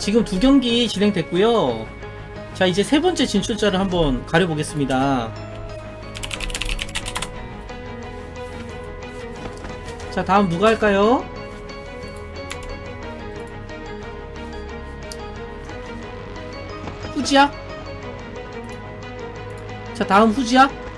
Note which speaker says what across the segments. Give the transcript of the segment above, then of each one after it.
Speaker 1: 지금 두 경기 진행됐고요. 자, 이제 세 번째 진출자를 한번 가려보겠습니다. 자, 다음 누가 할까요? 후지야? 자, 다음 후지야?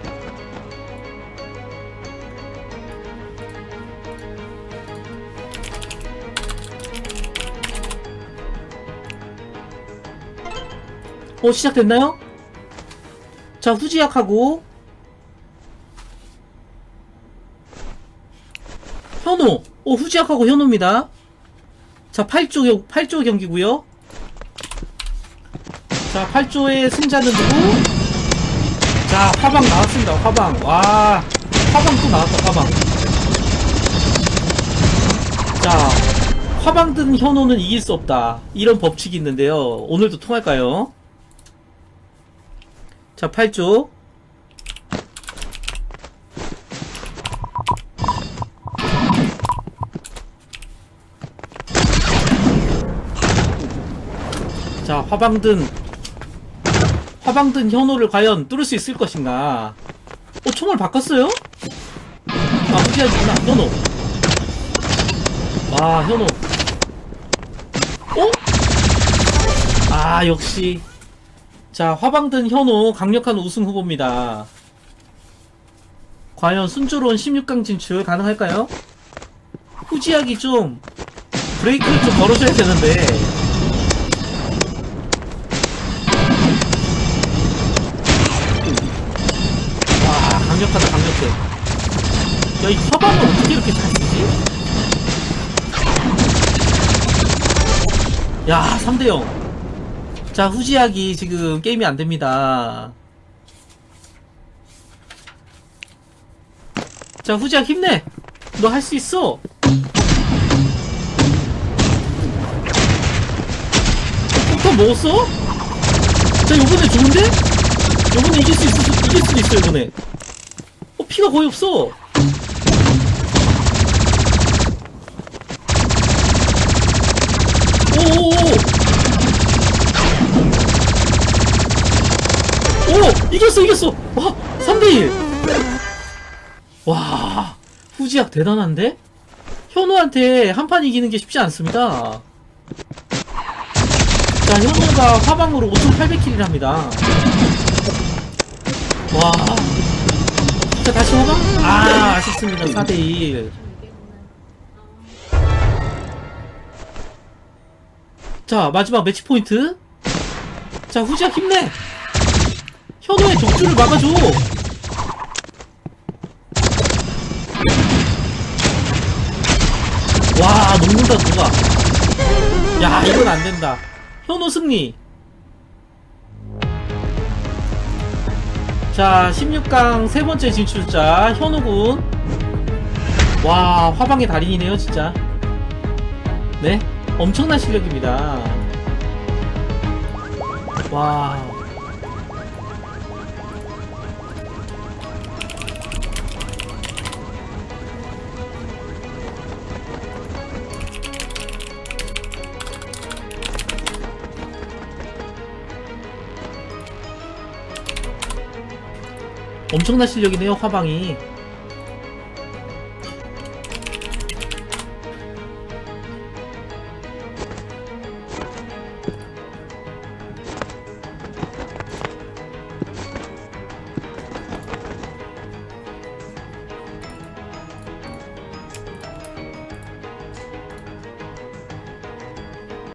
Speaker 1: 어, 시작됐나요? 자, 후지약하고 현호. 어, 후지약하고 현호입니다. 자, 8조, 8조 경기고요 자, 8조의 승자는 누구? 자, 화방 나왔습니다. 화방. 와, 화방 또 나왔다. 화방. 자, 화방 든 현호는 이길 수 없다. 이런 법칙이 있는데요. 오늘도 통할까요? 자, 8조. 자, 화방든 화방든 현호를 과연 뚫을 수 있을 것인가? 어, 총을 바꿨어요? 아, 후지하지구나. 현호. 와, 현호. 어? 아, 역시. 자, 화방든 현호 강력한 우승 후보입니다. 과연 순조로운 16강 진출 가능할까요? 후지하기 좀 브레이크를 좀 걸어줘야 되는데 와 강력하다 강력해 야이 화방을 어떻게 이렇게 잘 쓰지? 야 3대0 자 후지하기 지금 게임이 안됩니다. 자 후지야 힘내. 너 할 수 있어. 폭탄 먹었어? 자 요번에 좋은데? 요번에 이길 수 수- 이길 수도 있어 요번에. 어 피가 거의 없어. 오오오 오! 이겼어 이겼어 와 3대1 와 후지약 대단한데? 현우한테 한 판 이기는 게 쉽지 않습니다 자 현우가 화방으로 5800킬을 합니다 와. 자, 다시 화방? 아, 아쉽습니다. 4대1. 자, 마지막 매치 포인트. 자, 후지야 힘내! 현우의 독주를 막아줘! 와, 녹는다, 누가. 야, 이건 안 된다. 현우 승리. 자, 16강 세 번째 진출자 현우군. 와, 화방의 달인이네요, 진짜. 네, 엄청난 실력입니다. 와. 엄청난 실력이네요, 화방이.